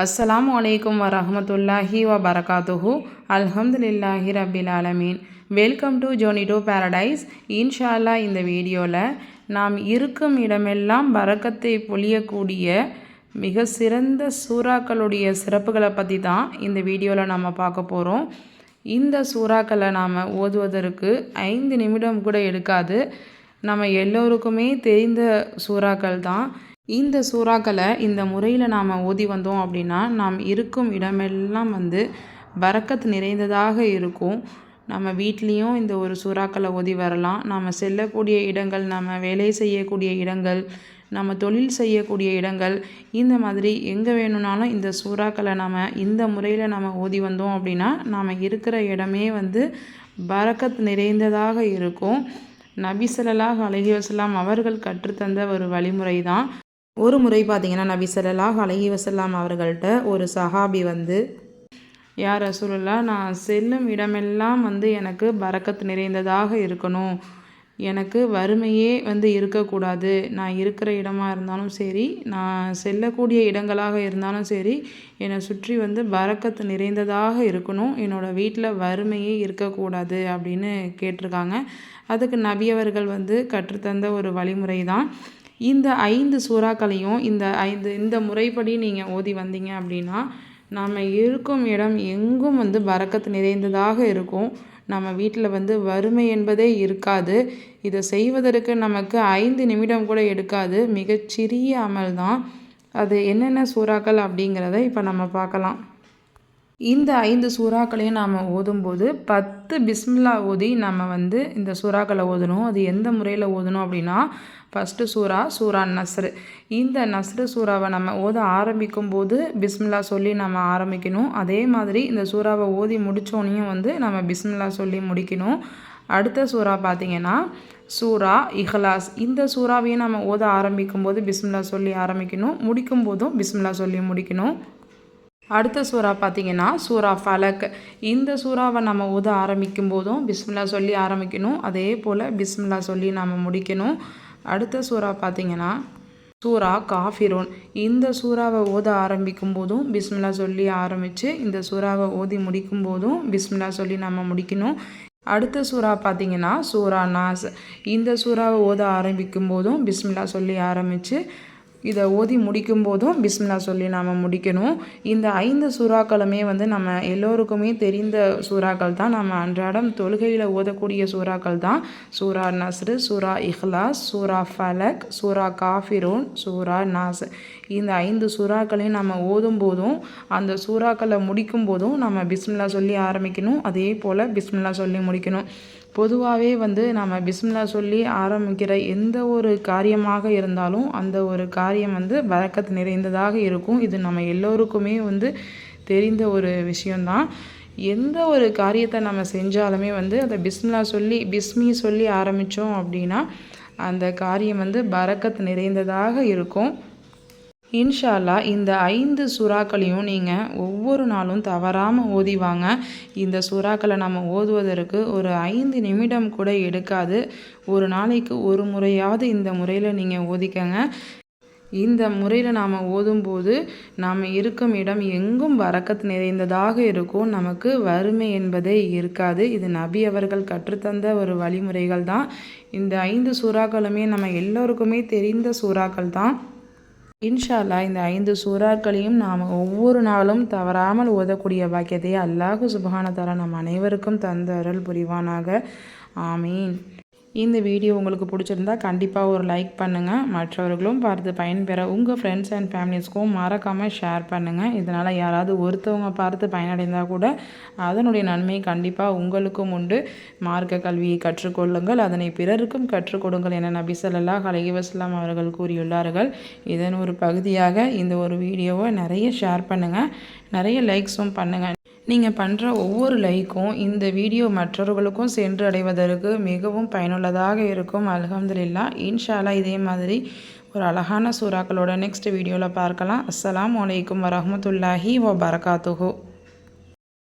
அஸ்ஸலாமு வலைக்கம் வரமத்துல்லாஹி வ பரகாத்துஹு அல்ஹம்துலில்லாஹி ரபில் ஆலமீன் welcome to journey to paradise இன்ஷால்லா இந்த வீடியோவில் நாம் இருக்கும் இடமெல்லாம் வரக்கத்தை பொழியக்கூடிய மிக சிறந்த சூறாக்களுடைய சிறப்புகளை பற்றி தான் இந்த வீடியோவில் நம்ம பார்க்க போகிறோம் இந்த சூறாக்களை நாம் ஓதுவதற்கு ஐந்து நிமிடம் கூட எடுக்காது. நம்ம எல்லோருக்குமே தெரிந்த சூறாக்கள் தான். இந்த சூறாக்களை இந்த முறையில் நாம் ஓதி வந்தோம் அப்படின்னா நாம் இருக்கும் இடமெல்லாம் வந்து வரக்கத்து நிறைந்ததாக இருக்கும். நம்ம வீட்லேயும் இந்த ஒரு சூறாக்களை ஓதி வரலாம். நாம் செல்லக்கூடிய இடங்கள் நம்ம வேலை செய்யக்கூடிய இடங்கள் நம்ம தொழில் செய்யக்கூடிய இடங்கள் இந்த மாதிரி எங்கே வேணும்னாலும் இந்த சூறாக்களை நாம் இந்த முறையில் நம்ம ஓதி வந்தோம் அப்படின்னா நாம் இருக்கிற இடமே வந்து பரக்கத் நிறைந்ததாக இருக்கும். நபி ஸல்லல்லாஹு அலைஹி வஸல்லம் அவர்கள் கற்றுத்தந்த ஒரு வழிமுறை தான் ஒரு முறை பார்த்திங்கன்னா நபி சொல்லலாஹ் அலஹி வசல்லாம் அவர்கள்ட்ட ஒரு சஹாபி வந்து யார் ரசூலுல்லா நான் செல்லும் இடமெல்லாம் வந்து எனக்கு பறக்கத்து நிறைந்ததாக இருக்கணும். எனக்கு வறுமையே வந்து இருக்கக்கூடாது. நான் இருக்கிற இடமா இருந்தாலும் சரி நான் செல்லக்கூடிய இடங்களாக இருந்தாலும் சரி என்னை சுற்றி வந்து பறக்கத்து நிறைந்ததாக இருக்கணும். என்னோடய வீட்டில் வறுமையே இருக்கக்கூடாது அப்படின்னு கேட்டிருக்காங்க. அதுக்கு நபியவர்கள் வந்து கற்றுத்தந்த ஒரு வழிமுறை தான் இந்த ஐந்து சூறாக்களையும் இந்த ஐந்து இந்த முறைப்படி நீங்கள் ஓதி வந்தீங்க அப்படின்னா நாம் இருக்கும் இடம் எங்கும் வந்து பரக்கத் நிறைந்ததாக இருக்கும். நம்ம வீட்டில் வந்து வறுமை என்பதே இருக்காது. இதை செய்வதற்கு நமக்கு ஐந்து நிமிடம் கூட எடுக்காது. மிகச்சிறிய அமல் தான். அது என்னென்ன சூறாக்கள் அப்படிங்கிறத இப்போ நம்ம பார்க்கலாம். இந்த ஐந்து சூறாக்களையும் நாம் ஓதும்போது பத்து பிஸ்மில்லா ஓதி நம்ம வந்து இந்த சூறாக்களை ஓதணும். அது எந்த முறையில் ஓதணும் அப்படின்னா ஃபஸ்ட்டு சூறா சூரா நஸ்ரு. இந்த நஸ்ரு சூறாவை நம்ம ஓத ஆரம்பிக்கும் போது பிஸ்மில்லா சொல்லி நம்ம ஆரம்பிக்கணும். அதே மாதிரி இந்த சூறாவை ஓதி முடித்தோனையும் வந்து நம்ம பிஸ்மில்லா சொல்லி முடிக்கணும். அடுத்த சூறா பார்த்திங்கன்னா சூரா இஹ்லாஸ். இந்த சூறாவையும் நம்ம ஓத ஆரம்பிக்கும் போது பிஸ்மில்லா சொல்லி ஆரம்பிக்கணும். முடிக்கும் போதும் பிஸ்மில்லா சொல்லி முடிக்கணும். அடுத்த சூறா பார்த்திங்கன்னா சூறா ஃபலக். இந்த சூறாவை நம்ம ஓத ஆரம்பிக்கும் போதும் பிஸ்மில்லா சொல்லி ஆரம்பிக்கணும். அதே போல் பிஸ்மில்லா சொல்லி நம்ம முடிக்கணும். அடுத்த சூறா பார்த்திங்கன்னா சூறா காஃபிரோன். இந்த சூறாவை ஓத ஆரம்பிக்கும் போதும் பிஸ்மில்லா சொல்லி ஆரம்பித்து இந்த சூறாவை ஓதி முடிக்கும் போதும் பிஸ்மில்லா சொல்லி நம்ம முடிக்கணும். அடுத்த சூறா பார்த்திங்கன்னா சூறா நாஸ். இந்த சூறாவை ஓத ஆரம்பிக்கும் போதும் பிஸ்மில்லா சொல்லி ஆரம்பித்து இதை ஓதி முடிக்கும் போதும் பிஸ்மில்லா சொல்லி நாம் முடிக்கணும். இந்த ஐந்து சூறாக்களுமே வந்து நம்ம எல்லோருக்குமே தெரிந்த சூறாக்கள் தான். நம்ம அன்றாடம் தொழுகையில் ஓதக்கூடிய சூறாக்கள் தான். சூரா நஸ்ரு சூரா இஹ்லாஸ் சூரா ஃபலக் சூரா காஃபிரோன் சூரா நாஸ். இந்த ஐந்து சூறாக்களையும் நம்ம ஓதும் போதும் அந்த சூறாக்களை முடிக்கும் போதும் நம்ம பிஸ்மில்லா சொல்லி ஆரம்பிக்கணும். அதே போல் பிஸ்மில்லா சொல்லி முடிக்கணும். பொதுவாகவே வந்து நம்ம பிஸ்மில்லா சொல்லி ஆரம்பிக்கிற எந்த ஒரு காரியமாக இருந்தாலும் அந்த ஒரு காரியம் வந்து பறக்கத்து நிறைந்ததாக இருக்கும். இது நம்ம எல்லோருக்குமே வந்து தெரிந்த ஒரு விஷயந்தான் எந்த ஒரு காரியத்தை நம்ம செஞ்சாலுமே வந்து அந்த பிஸ்மிலா சொல்லி பிஸ்மி சொல்லி ஆரம்பித்தோம் அப்படின்னா அந்த காரியம் வந்து பறக்கத்து நிறைந்ததாக இருக்கும். இன்ஷால்லா இந்த ஐந்து சுறாக்களையும் நீங்கள் ஒவ்வொரு நாளும் தவறாமல் ஓதிவாங்க இந்த சுறாக்களை நம்ம ஓதுவதற்கு ஒரு ஐந்து நிமிடம் கூட எடுக்காது. ஒரு நாளைக்கு ஒரு முறையாவது இந்த முறையில் நீங்கள் ஓதிக்கங்க. இந்த முறையில் நாம் ஓதும்போது நாம் இருக்கும் இடம் எங்கும் வரக்கத்து நிறைந்ததாக இருக்கும். நமக்கு வறுமை என்பதே இருக்காது. இது நபி அவர்கள் கற்றுத்தந்த ஒரு வழிமுறைகள் தான் இந்த ஐந்து சூறாக்களுமே நம்ம எல்லோருக்குமே தெரிந்த சூறாக்கள் தான் இன்ஷால்லா இந்த ஐந்து சூறாக்களையும் நாம் ஒவ்வொரு நாளும் தவறாமல் ஓதக்கூடிய பாக்கியத்தை அல்லாஹு சுபஹானதாரா நம் அனைவருக்கும் தந்த அருள் புரிவானாக. ஆமீன். இந்த வீடியோ உங்களுக்கு பிடிச்சிருந்தா கண்டிப்பாக ஒரு லைக் பண்ணுங்கள் மற்றவர்களும் பார்த்து பயன்பெற உங்கள் ஃப்ரெண்ட்ஸ் அண்ட் ஃபேமிலிஸ்க்கும் மறக்காமல் ஷேர் பண்ணுங்கள் இதனால் யாராவது ஒருத்தவங்க பார்த்து பயனடைந்தால் கூட அதனுடைய நன்மை கண்டிப்பாக உங்களுக்கும் உண்டு. மார்க்க கல்வியை கற்றுக்கொள்ளுங்கள். அதனை பிறருக்கும் கற்றுக்கொடுங்கள் என நபி ஸல்லல்லாஹு அவர்கள் கூறியுள்ளார்கள். இதன் ஒரு பகுதியாக இந்த ஒரு வீடியோவை நிறைய ஷேர் பண்ணுங்கள் நிறைய லைக்ஸும் பண்ணுங்கள் நீங்கள் பண்ணுற ஒவ்வொரு லைக்கும் இந்த வீடியோ மற்றவர்களுக்கும் சென்று அடைவதற்கு மிகவும் பயனுள்ளதாக இருக்கும். அலகம்துல்லா இன்ஷாலா இதே மாதிரி ஒரு அழகான சூறாக்களோட நெக்ஸ்ட் வீடியோவில் பார்க்கலாம். அஸ்லாம் வலைக்கம் வரமத்துல்லாஹி வ